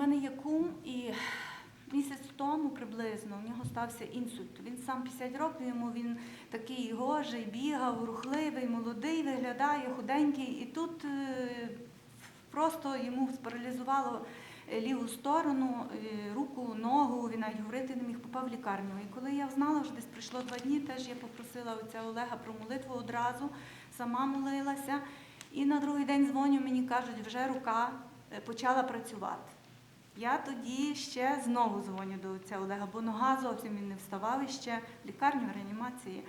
мене є кум, і місяць тому приблизно у нього стався інсульт. Він сам 50 років, йому він такий гожий, бігав, рухливий, молодий, виглядає, худенький. І тут е, просто йому спаралізувало е, ліву сторону, е, руку, ногу, він навіть говорити не міг, попав в лікарню. І коли я знала, вже десь пройшло два дні, теж я попросила отця Олега про молитву одразу, сама молилася. І на другий день дзвоню, мені кажуть, вже рука почала працювати. Я тоді ще знову дзвоню до отця Олега, бо нога зовсім він не вставав іще в лікарню в реанімації.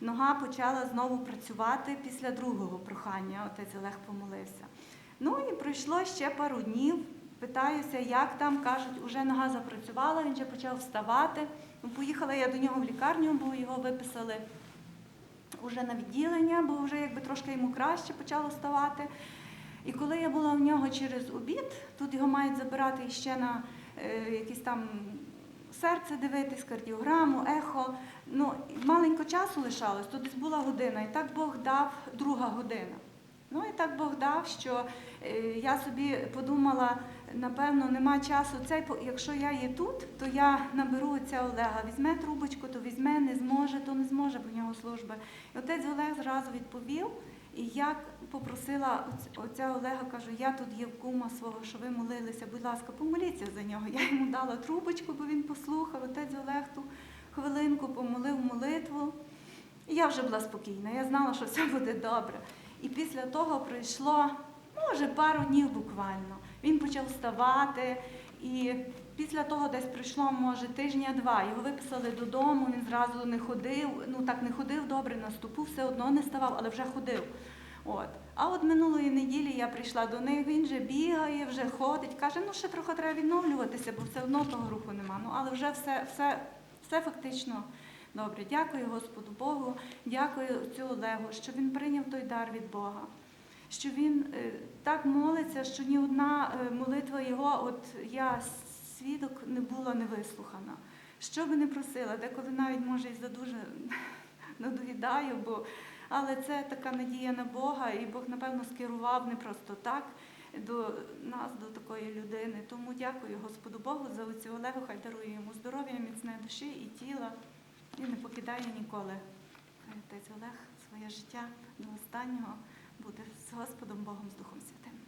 Нога почала знову працювати після другого прохання. Отець Олег помолився. Ну і пройшло ще пару днів. Питаюся, як там кажуть, уже нога запрацювала, він вже почав вставати. Ну, Поїхала я до нього в лікарню, бо його виписали уже на відділення, бо вже якби трошки йому краще почало ставати. І коли я була в нього через обід, тут його мають забирати ще на е, якісь там серце дивитись, кардіограму, ехо. Ну, маленько часу лишалось, то десь була година, і так Бог дав друга година. Ну і так Бог дав, що е, я собі подумала, напевно, нема часу. Цей, якщо я є тут, то я наберу отця Олега. Візьме трубочку, то візьме, не зможе, то не зможе, бо в нього служба. І отець Олег зразу відповів. І я попросила отця Олега, кажу, я тут є в кума свого, що ви молилися, будь ласка, помоліться за нього. Я йому дала трубочку, бо він послухав. Отець Олег ту хвилинку помолив молитву. І я вже була спокійна, я знала, що все буде добре. І після того пройшло, може, пару днів буквально. Він почав вставати, і після того десь пройшло, може, тижня-два. Його виписали додому, він зразу не ходив, ну так не ходив добре, на стопу все одно не ставав, але вже ходив. От. А от минулої неділі я прийшла до них, він вже бігає, вже ходить, каже, ну ще трохи треба відновлюватися, бо все одно того руху нема. Ну, але вже все, все, все фактично добре. Дякую Господу Богу, дякую отцю Олегу, що він прийняв той дар від Бога. Що він е, так молиться, що ні одна е, молитва його, от я свідок не була не вислухана. Що би не просила, деколи навіть може і за дуже надоїдаю, бо але це така надія на Бога, і Бог, напевно, скерував не просто так до нас, до такої людини. Тому дякую Господу Богу за оцю Олегу, хай дарує йому здоров'я, міцне душі і тіла, і не покидає ніколи. Хай отець Олег своє життя до останнього бути з Господом Богом, з Духом Святим.